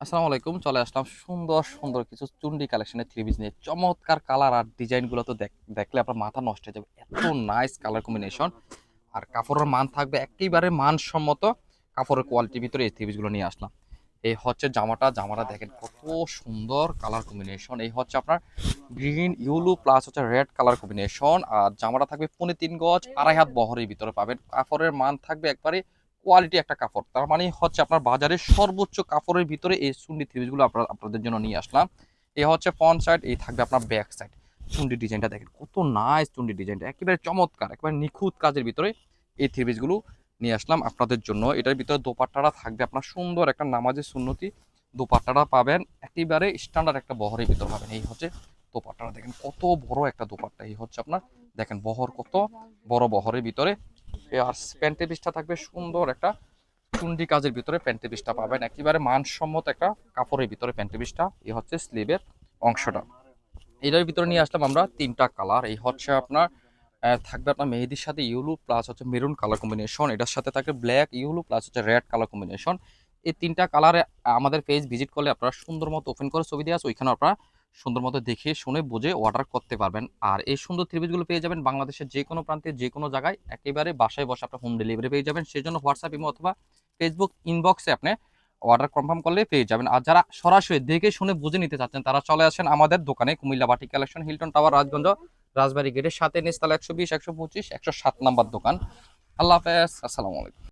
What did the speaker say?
আসসালামু আলাইকুম, চলে আসলাম সুন্দর সুন্দর কিছু চুন্ডি কালেকশনের থ্রি পিস নিয়ে। চমৎকার কালার আর ডিজাইনগুলো তো দেখ- দেখলে আপনার মাথা নষ্ট হয়ে যাবে। এত নাইস কালার কম্বিনেশন আর কাপড়ের মান থাকবে একেবারে মানসম্মত কাপড়ের কোয়ালিটির ভিতরে এই থ্রি পিসগুলো নিয়ে আসলাম। এই হচ্ছে জামাটা। জামাটা দেখেন কত সুন্দর কালার কম্বিনেশন এই হচ্ছে আপনার গ্রিন ইউলু প্লাস হচ্ছে রেড কালার কম্বিনেশন আর জামাটা থাকবে পনে তিন গজ, আড়াই হাত বহরের ভিতরে পাবেন। কাপড়ের মান থাকবে একবারে কোয়ালিটি একটা কাপড়। তার মানে হচ্ছে আপনার বাজারের সর্বোচ্চ কাপড়ের ভিতরে এই চুন্ডি থ্রিপিসগুলো আপনার, আপনাদের জন্য নিয়ে আসলাম। এই হচ্ছে ফ্রন্ট সাইড এই থাকবে আপনার ব্যাক সাইড চুন্ডি ডিজাইনটা দেখেন, কত নাইস চুন্ডি ডিজাইনটা। একেবারে চমৎকার, একেবারে নিখুঁত কাজের ভিতরে এই থ্রিপিসগুলো নিয়ে আসলাম আপনাদের জন্য। এটার ভিতরে দোপাট্টাটা থাকবে আপনার সুন্দর একটা নামাজের সুন্নতি। দোপাট্টাটা পাবেন, একেবারে স্ট্যান্ডার্ড একটা বহরের ভিতর পাবেন। এই হচ্ছে দোপাট্টাটা দেখেন, কত বড় একটা দোপাট্টা। এই হচ্ছে আপনার, দেখেন বহর কত বড় বহরের ভিতরে। আর প্যান্টের পিসটা থাকবে সুন্দর একটা চুন্ডি কাজের ভিতরে প্যান্টের পিসটা পাবেন। একেবারে মানসম্মত একটা কাপড়ের ভিতরে প্যান্টের পিসটা, এই হচ্ছে স্লিভের অংশটা। এটার ভিতরে নিয়ে আসলাম আমরা তিনটা কালার। এই হচ্ছে আপনার থাকবে আপনার মেহেদির সাথে ইউলু প্লাস হচ্ছে মেরুন কালার কম্বিনেশন। এটার সাথে থাকবে ব্ল্যাক, ইউলু প্লাস হচ্ছে রেড কালার কম্বিনেশন। এই তিনটা কালারে আমাদের পেজ ভিজিট করলে আপনারা সুন্দর মতো ওপেন করে ছবি দিয়ে আছে ওইখানে আপনারা সুন্দর মতো দেখে শুনে, বুঝে অর্ডার করতে পারবেন। আর এই সুন্দর ত্রিভুজগুলো পেয়ে যাবেন বাংলাদেশের যে কোনো প্রান্তে যে কোনো জায়গায়। একেবারে বাসায় বসে আপনার হোম ডেলিভারি পেয়ে যাবেন। সেই জন্য হোয়াটসঅ্যাপ ইমো অথবা ফেসবুক ইনবক্সে আপনি অর্ডার কনফার্ম করলে পেয়ে যাবেন। আর যারা সরাসরি দেখে, শুনে, বুঝে নিতে চাচ্ছেন, তারা চলে আসেন আমাদের দোকানে, কুমিল্লা বাটি collection Hilton tower Rajganj, Rajbari গেটের সাথে নিস্তালা একশো বিশ, একশো পঁচিশ, একশো সাত নাম্বার দোকান। আল্লাহ হাফেজ, আসসালামু আলাইকুম।